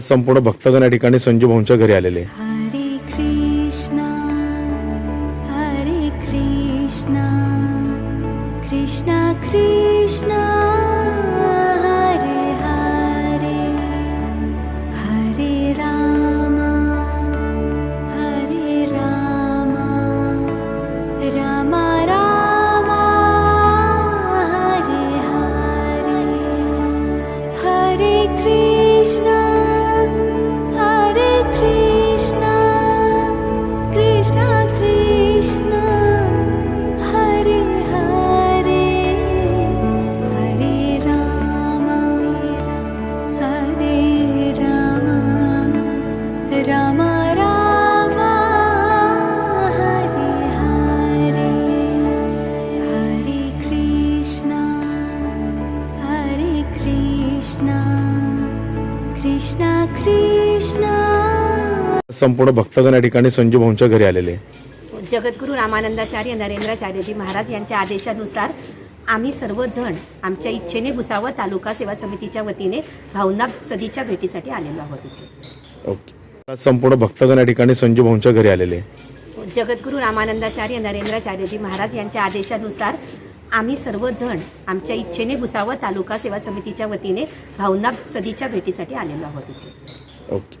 संपूर्ण भक्तगण या ठिकाणी संजू भाऊंच्या घरी आलेले हरे कृष्णा हरे कृष्णा कृष्णा कृष्णा हरे हरे हरे रामा हरे रामा रामा रामा हरे हरे हरे कृष्ण। कृष्णा कृष्णा. संपूर्ण भक्तगण या ठिकाणी संजू भाऊंच्या घरी आलेले. जगद्गुरू रामानंदाचार्य नरेंद्राचार्यजी महाराज यांच्या आदेशानुसार आम्ही सर्वजण आमच्या इच्छेने भुसावळ तालुका सेवा समितीच्या वतीने भाऊंना सदीच्या भेटीसाठी आलेलो आहोत इथे. ओके. संपूर्ण भक्तगण या ठिकाणी संजू भाऊंच्या घरी आलेले. जगद्गुरू रामानंदाचार्य नरेंद्राचार्यजी महाराज यांच्या आदेशानुसार आम्ही सर्वजण आमच्या इच्छेने भुसावळ तालुका सेवा समितीच्या वतीने भाऊंना सदीच्या भेटीसाठी आलेलो आहोत इथे. ओके.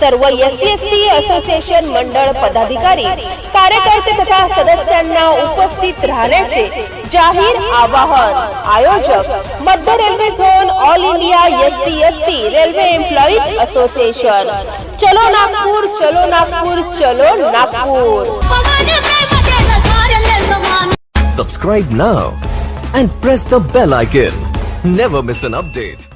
सर्व एस एस टी असोसिएशन मंडळ पदाधिकारी कार्यकर्ते तथा सदस्यांना उपस्थित राहण्याचे जाहीर आवाहन आयोजक मध्य railway zone all India S T S T railway employees association चलो नागपूर चलो नागपूर चलो Nagpur Subscribe now and press the bell icon. Never miss an update.